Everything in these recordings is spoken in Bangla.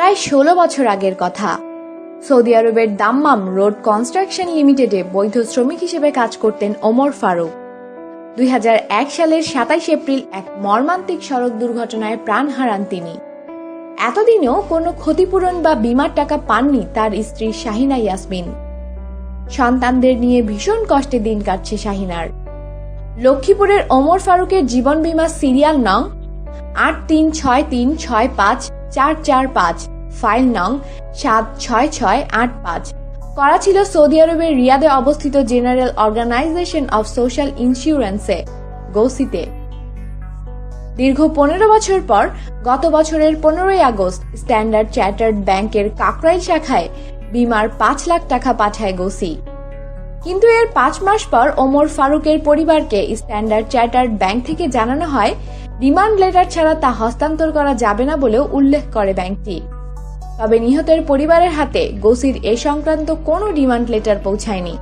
প্রায় ষোলো বছর আগের কথা। সৌদি আরবের দাম্মাম রোড কনস্ট্রাকশন লিমিটেডে বৈধ শ্রমিক হিসেবে কাজ করতেন ওমর ফারুক। দুই হাজার এক সালের সাতাইশ এপ্রিল এক মর্মান্তিক সড়ক দুর্ঘটনায় প্রাণ হারান তিনি। এতদিনেও কোনো ক্ষতিপূরণ বা বিমার টাকা পাননি তার স্ত্রী শাহিনা ইয়াসমিন। সন্তানদের নিয়ে ভীষণ কষ্টে দিন কাটছে শাহিনার। লক্ষ্মীপুরের ওমর ফারুকের জীবন বীমা সিরিয়াল নং আট তিন ছয় তিন ছয় পাঁচ চার চার পাঁচ, ফাইল নং সাত ছয় ছয় আট পাঁচ। করা ছিল সৌদি আরবের রিয়াদে অবস্থিত জেনারেল অর্গানাইজেশন অব সোশ্যাল ইন্স্যুরেন্সে, গৌসিতে। দীর্ঘ পনেরো বছর পর, গত বছরের পনেরোই আগস্ট, স্ট্যান্ডার্ড চ্যাটার্ড ব্যাংকের কাকরাইল শাখায় বিমার পাঁচ লাখ টাকা পাঠায় গোসি। কিন্তু এর পাঁচ মাস পর ওমর ফারুকের পরিবারকে স্ট্যান্ডার্ড চ্যাটার্ড ব্যাংক থেকে জানানো হয় ডিমান্ড লেটার ছাড়া তা হস্তান্তর করা যাবে না বলেও উল্লেখ করে ব্যাংকটি। তবে নিহতের পরিবারের হাতে গোসির এ সংক্রান্ত কোনো ডিমান্ড লেটার পৌঁছায়নি।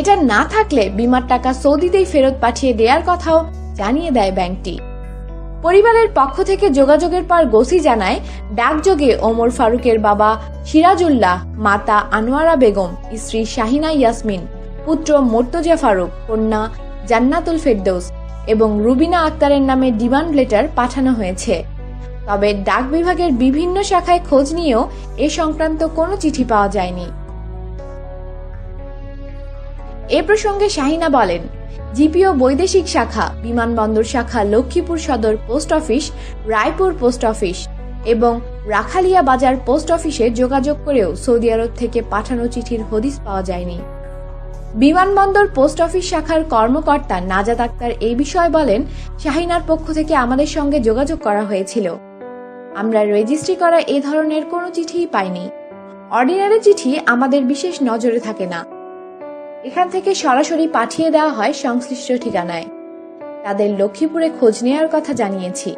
এটা না থাকলে বিমার টাকা সৌদিতেই ফেরত পাঠিয়ে দেওয়ার কথাও জানিয়ে দেয় ব্যাংকটি। পরিবারের পক্ষ থেকে যোগাযোগের পর গোসি জানায়, ডাকযোগে ওমর ফারুকের বাবা সিরাজুল্লাহ, মাতা আনোয়ারা বেগম, স্ত্রী শাহিনা ইয়াসমিন, পুত্র মোর্তজা ফারুক, কন্যা জান্নাতুল ফেরদৌস এবং রুবিনা আক্তারের নামে ডিমান্ড লেটার পাঠানো হয়েছে। তবে ডাক বিভাগের বিভিন্ন শাখায় খোঁজ নিয়েও এ সংক্রান্ত কোনো চিঠি পাওয়া যায়নি। এ প্রসঙ্গে শাহিনা বলেন, জিপিও বৈদেশিক শাখা, বিমানবন্দর শাখা, Lakshmipur Sadar post office, Raipur post office এবং রাখালিয়া বাজার পোস্ট অফিসে যোগাযোগ করেও সৌদি আরব থেকে পাঠানো চিঠির হদিস পাওয়া যায়নি। বিমানবন্দর পোস্ট অফিস শাখার কর্মকর্তা নাজাদ আক্তার এই বিষয়ে বলেন, শাহিনার পক্ষ থেকে আমাদের সঙ্গে যোগাযোগ করা হয়েছিল। আমরা রেজিস্ট্রি করা এ ধরনের কোনো চিঠিই পাইনি। অর্ডিনারি চিঠি আমাদের বিশেষ নজরে থাকে না। এখান থেকে সরাসরি পাঠিয়ে দেওয়া হয় সংশ্লিষ্ট ঠিকানায়। তাদের লক্ষ্মীপুরে খোঁজ নেওয়ার কথা জানিয়েছি।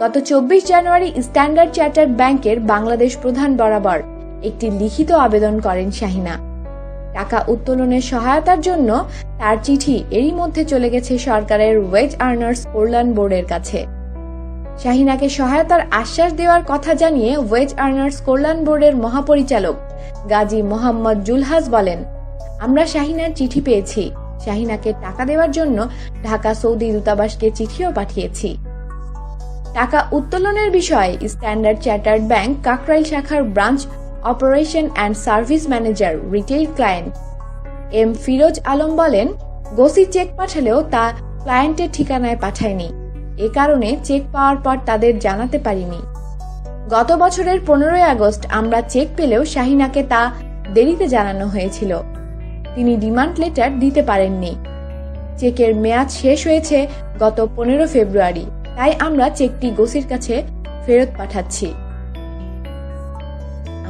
গত চব্বিশ জানুয়ারি স্ট্যান্ডার্ড চার্টার্ড ব্যাংকের বাংলাদেশ প্রধান বরাবর একটি লিখিত আবেদন করেন শাহিনা। টাকা উত্তোলনের সহায়তার জন্য তার চিঠি এরই মধ্যে চলে গেছে সরকারের ওয়েজ আর্নার্স কল্যাণ বোর্ডের কাছে। শাহিনাকে সহায়তার আশ্বাস দেওয়ার কথা জানিয়ে ওয়েজ আর্নার্স কল্যাণ বোর্ডের মহাপরিচালক গাজী মোহাম্মদ জুলহাজ বলেন, আমরা শাহিনার চিঠি পেয়েছি। শাহিনাকে টাকা দেওয়ার জন্য ঢাকা সৌদি দূতাবাসকে চিঠিও পাঠিয়েছি। টাকা উত্তোলনের বিষয়ে স্ট্যান্ডার্ড চ্যাটার্ড ব্যাংক কাকরাইল শাখার branch operation and service manager retail client. M Firoz Alam বলেন, গোসি চেক পাঠালেও তা ক্লায়েন্টের ঠিকানায় পাঠায়নি। এ কারণে চেক পাওয়ার পর তাদের জানাতে পারিনি। গত বছরের পনেরোই আগস্ট আমরা চেক পেলেও শাহিনাকে তা দেরিতে জানানো হয়েছিল। তিনি ডিমান্ড লেটার দিতে পারেননি। চেকের মেয়াদ শেষ হয়েছে গত পনেরো ফেব্রুয়ারি। তাই আমরা চেকটি গোসির কাছে ফেরত পাঠাচ্ছি।